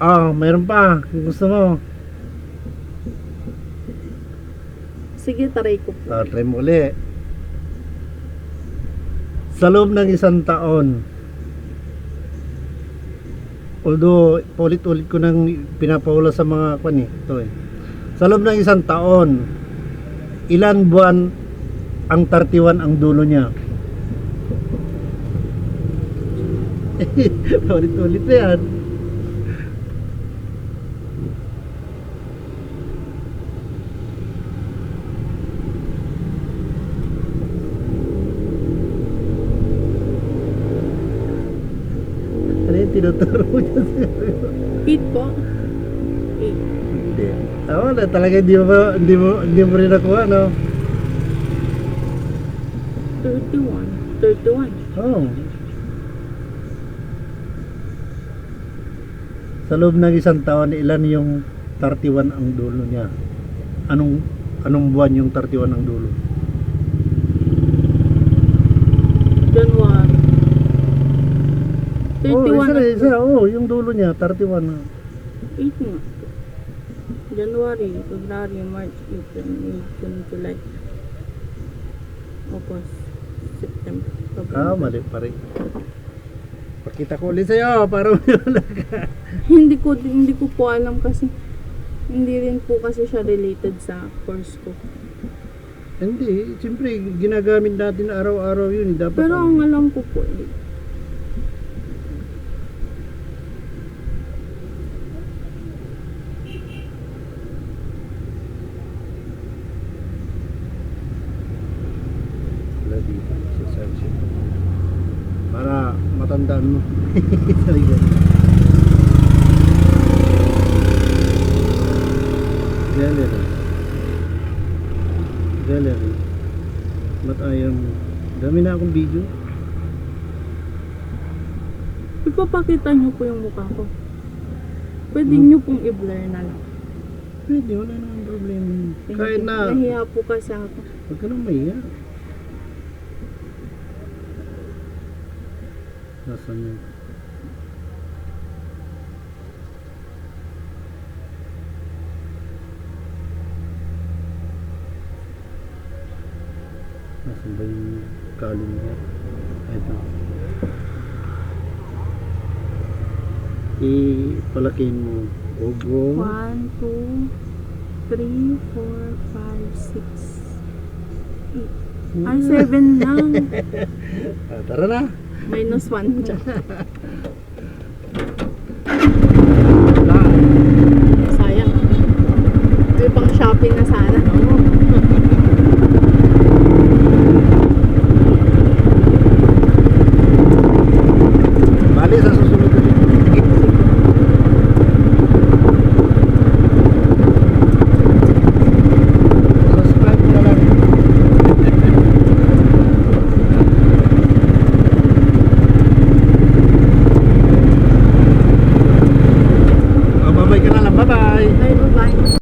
Ah, mayroon pa. Kung gusto mo. Sige, taray ko po. Ah, try mo uli. Sa loob ng isang taon, although paulit-ulit ko nang pinapaula sa mga kwan eh, ito eh. Sa loob ng isang taon, ilan buwan ang 31 ang dulo niya? paulit-ulit na yan. Ano yung tinuturo mo dyan 8 po. 8. Hindi. Ah, wala. Talaga hindi mo, hindi mo, hindi mo rin nakuha, no? 31. 31. Oo. Sa loob ng isang taon, ilan yung 31 ang dulo niya? Anong anong buwan yung 31 ang dulo? January. Oh, 31 isa, na isa, oh, yung dulo niya, 31 na. 8 nga. January, February, March, April, May, June, July, August, September, Ah, October. mali pa rin. Pakita ko ulit sa'yo, para hindi ko hindi ko po alam kasi hindi rin po kasi siya related sa course ko. Hindi, siyempre, ginagamit natin araw-araw yun. eh. Dapat Pero ang alam ko po, eh, Dito sa section. Para matandaan mo. Sabi ko. Gallery. Gallery. Ba't ayaw mo? Dami na akong video. ipapakita niyo po yung mukha ko. Pwede Hmm. niyo pong i-blur na lang. Pwede, wala namang problema. Kahit na, Nahiya po kasi ako. huwag ka nang mahiya. Nasaan yun? Nasaan ba yung kaling mo? Ito. Ipalakin mo. Ogo. 1, 2, 3, 4, 5, 6, 8. Ay, 7 lang. Ah, tara na. Minus 1 dyan.